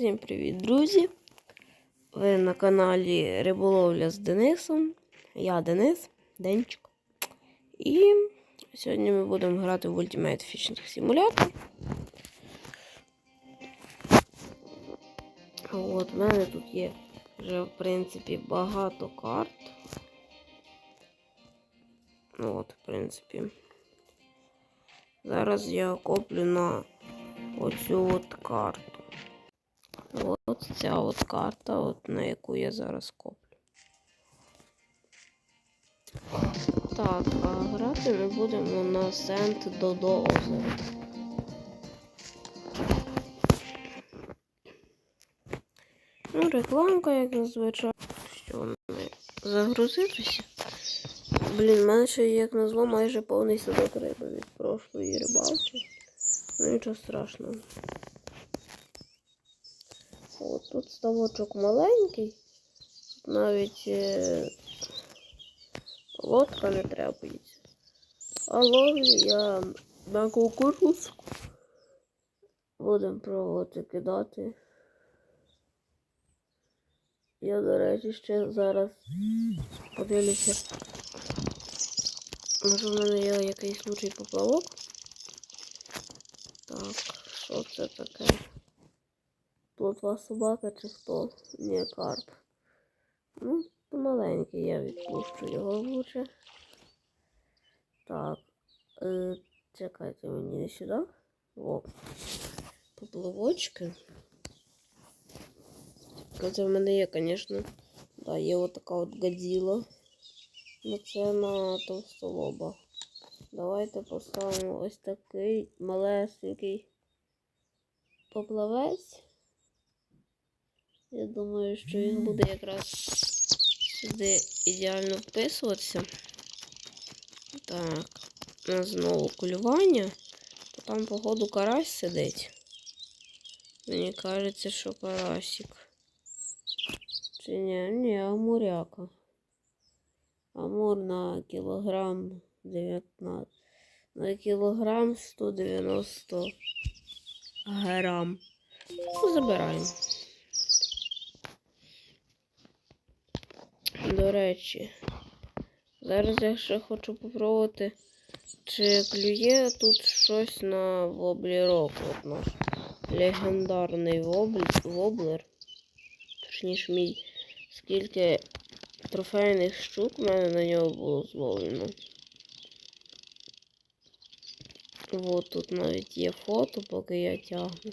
Всім привіт, друзі! Ви на каналі Риболовля з Денисом. Я Денис, Денчик. І сьогодні ми будемо грати в Ultimate Fishing Simulator. От, в мене тут є вже, в принципі, багато карт. От, в принципі. Зараз я коплю на оцю от карту. От ця от карта, от на яку я зараз коплю. Так, а грати ми будемо на Сент Додо озеро. Ну, рекламка, як зазвичай. Що ми загрузитися? Блін, в мене ще як назло майже повний садок риби від прошлої рибалки. Ну нічого страшного. От тут ставочок маленький. Тут навіть е, лодка не трапиться. А ловлю я на кукурузку. Будемо пробувати кидати. Я, до речі, ще зараз подивлюся. Може в мене є якийсь случай поплавок. Так, що це таке? Плотва собака чи хто? Ні, карп. Ну, маленький, я відпущу його лучше. Так. Е, чекайте мені сюди. О. Поплавочки. Це в мене є, звісно. Да, є отака от гадзіла. Ну це на товстолоба. Давайте поставимо ось такий малесенький поплавець. Я думаю, що він буде якраз сюди ідеально вписуватися. Так, у нас знову кулювання. То там, походу, карась сидить. Мені кажеться, що карасик. Чи ні, ні, амуряка. Амур на кілограм 19. На кілограм 190 грам. Ну, забираємо. До речі, зараз я ще хочу попробувати, чи клює тут щось на воблерок. От наш легендарний вобль- воблер. Точніше, мій скільки трофейних штук в мене на нього було зловлено. От тут навіть є фото, поки я тягну.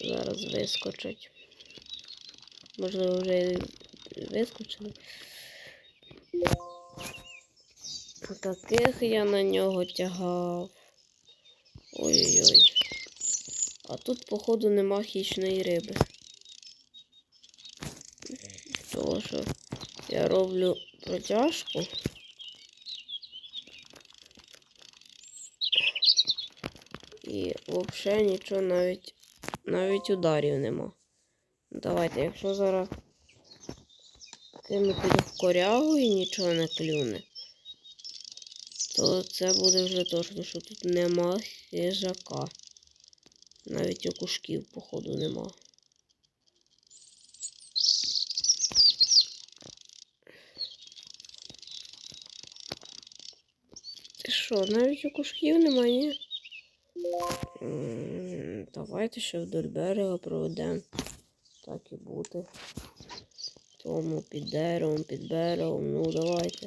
Зараз вискочать. Можливо, вже вискочили. Таких я на нього тягав. Ой-ой-ой. А тут, походу, нема хищної риби. Того, що я роблю протяжку. І взагалі нічого навіть навіть ударів нема. Давайте, якщо зараз кинути в корягу і нічого не клюне, то це буде вже точно, що тут нема хижака. Навіть окушків, походу, нема. Ти що, навіть окушків немає? М, Давайте ще вдоль берега проведемо. Так і буде. Тому під деревом, під берегом. Ну давайте.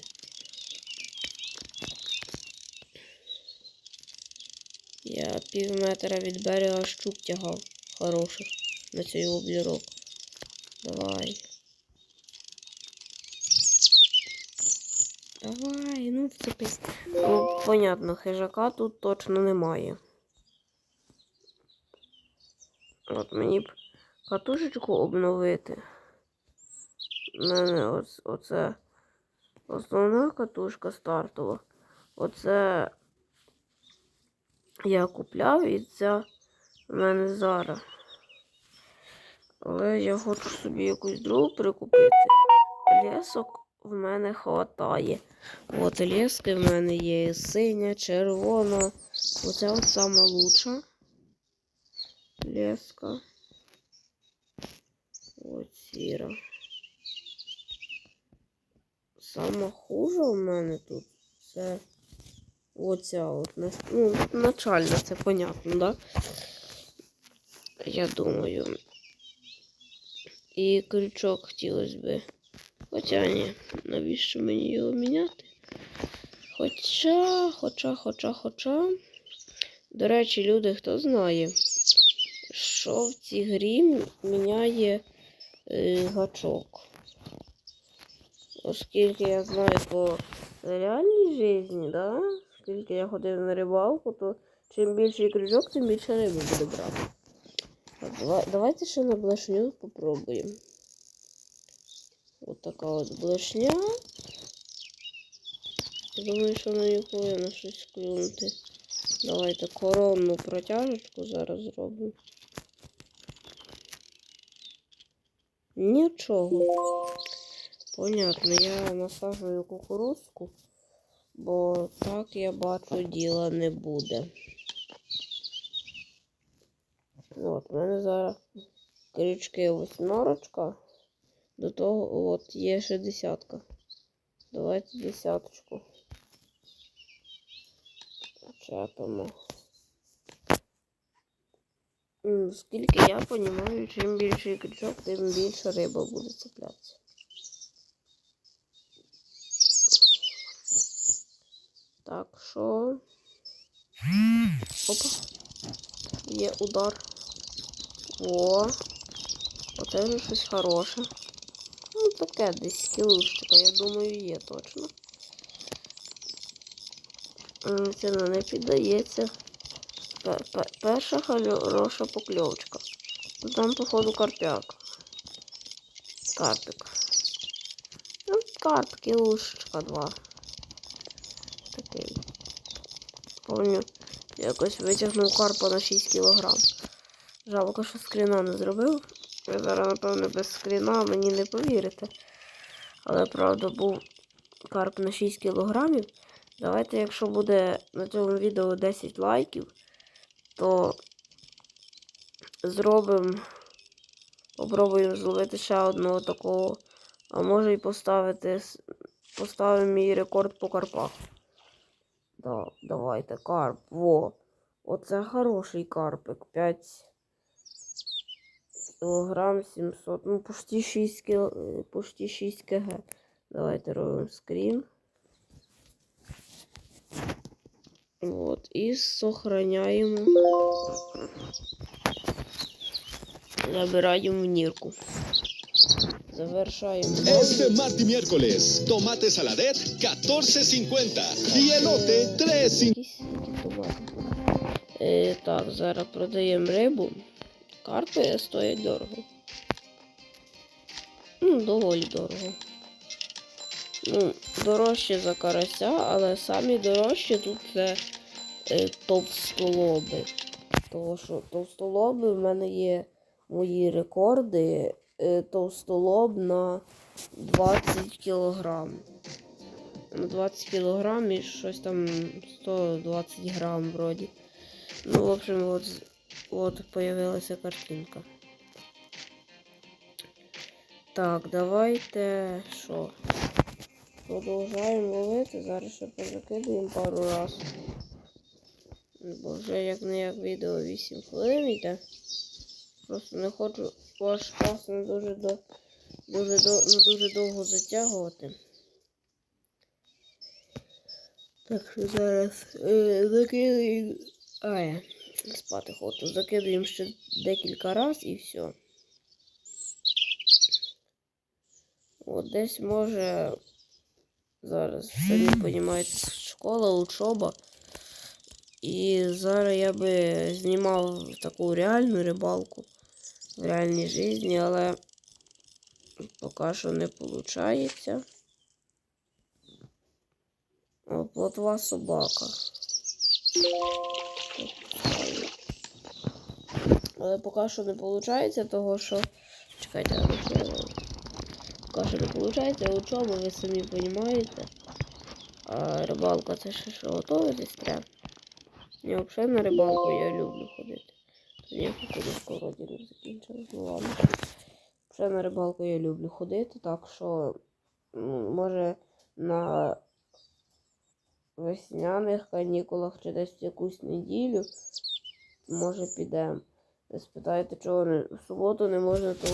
Я пів метра від берега щук тягав. Хороших. На цей облірок. Давай. Давай, ну вцепись. Ну, понятно, хижака тут точно немає. От мені б катушечку обновити. Мене оц, оце основна катушка стартова. Оце я купляв і це в мене зараз. Але я хочу собі якусь другу прикупити. Лесок в мене хватає. От лески в мене є синя, червона. Оце от сама лучша леска. От сіра. Саме хуже у мене тут це оця от ну, начальна, це понятно, да? Я думаю. І крючок хотілося би. Хоча ні, навіщо мені його міняти? Хоча, хоча, хоча, хоча. До речі, люди, хто знає, що в цій грі міняє е, гачок. Оскільки я знаю по реальній житті, да? Оскільки я ходив на рибалку, то чим більший крючок, тим більше риби буде брати. Так, давайте ще на блешню попробуємо. От така от блешня. Я думаю, що на неї повинно щось клюнути. Давайте коронну протяжечку зараз зробимо. Нічого. Понятно, я насаджую кукурузку, бо так я бачу діла не буде. От, в мене зараз крючки восьмерочка. До того от є ще десятка. Давайте десяточку. Чепимо. Скільки я розумію, чим більший крючок, тим більше риба буде цеплятися. Так що. Опа. Є удар. О. Вже щось хороше. Ну, таке десь кілушечка, я думаю, є точно. Ціна не піддається. Пе- пе- Перша хороша покльовочка. Ну, Там, походу, карпяк. Карпик. Ну, карп, кілушечка два. Такий. Помню, якось витягнув карпа на 6 кілограм. Жалко, що скріна не зробив. Ви зараз, напевно, без скріна мені не повірите. Але правда був карп на 6 кілограмів. Давайте, якщо буде на цьому відео 10 лайків, то зробимо. Попробуємо зловити ще одного такого. А може і поставити. Поставимо мій рекорд по карпах. Да, давайте, карп. Во. Оце хороший карпик. 5 кілограм 700. Ну, почти 6 кіл... е, почти 6 кг. Давайте робимо скрін. Вот. І сохраняємо. Забираємо в нірку. Завершаємо. Este martes y miércoles, tomate saladet 14.50 y elote 3.50. Якісь. Е, так, зараз продаємо рибу. Карпи стоять дорого. Ну, доволі дорого. Ну, дорожче за карася, але самі дорожчі тут це е, товстолоби. Тому що товстолоби в мене є мої рекорди. Товстолоб на 20 кілограм. На 20 кілограм і щось там 120 грам вроді. Ну, в общем, от, от появилася картинка. Так, давайте що? Продовжаємо ловити. Зараз ще позакидуємо пару раз. Бо вже як не як відео 8 хвилин йде. Просто не хочу ваш час не дуже до дуже до не дуже довго затягувати. Так що зараз е. А, я спати хочу. Закидуємо ще декілька разів і все. От десь може зараз самі розумієте, школа, учоба. І зараз я би знімав таку реальну рибалку в реальній житті, але поки що не виходить. О, плотва собака. Але поки що не виходить, того що. Чекайте, розповідаю. Поки що не виходить, учоба, ви самі розумієте. А рибалка це ще що готуватись треба. Я взагалі на рибалку я люблю ходити. Я кукурузку вроді не закінчила. Ну ладно. Ще на рибалку я люблю ходити, так що може на весняних канікулах чи десь якусь неділю, може підемо. Спитаєте, чого не в суботу не можна, то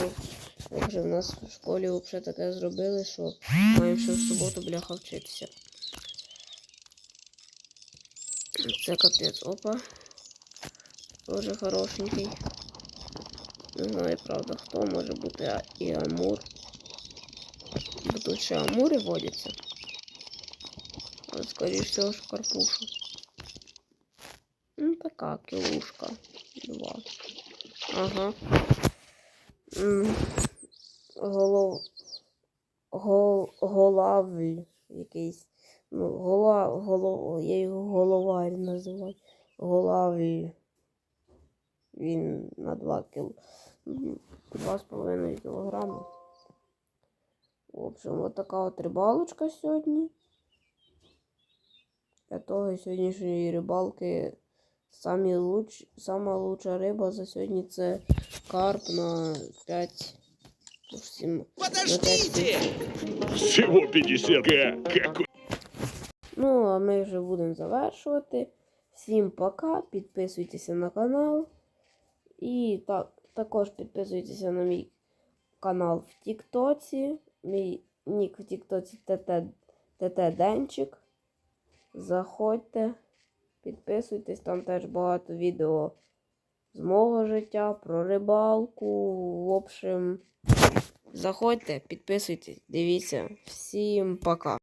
як в нас в школі взагалі таке зробили, що маємо ще в суботу бляха вчитися. Це капець, опа. Тоже хорошенький. Не знаю, правда, хто може бути а- і Амур. Бо тут ще Амури водяться. Але, скоріш всього, ж карпуша. Ну, така кілушка. Два. Ага. Голов... Гол... Голавль якийсь. Ну, гола... Голов... Я його головарь називаю. Голавль. Він на 2 кіл... 2,5 кілограми. В общем, от така от рибалочка сьогодні. Для того сьогоднішньої рибалки самі луч... сама лучша риба за сьогодні це карп на 5. ну, Подождите! Всего 50 г. Какой Ну, а ми вже будемо завершувати. Всім пока, підписуйтеся на канал. І так, також підписуйтеся на мій канал в Тіктоці. Мій нік в Тіктоці ТТ, Денчик. Заходьте, підписуйтесь, там теж багато відео з мого життя, про рибалку. В общем, заходьте, підписуйтесь, дивіться. Всім пока.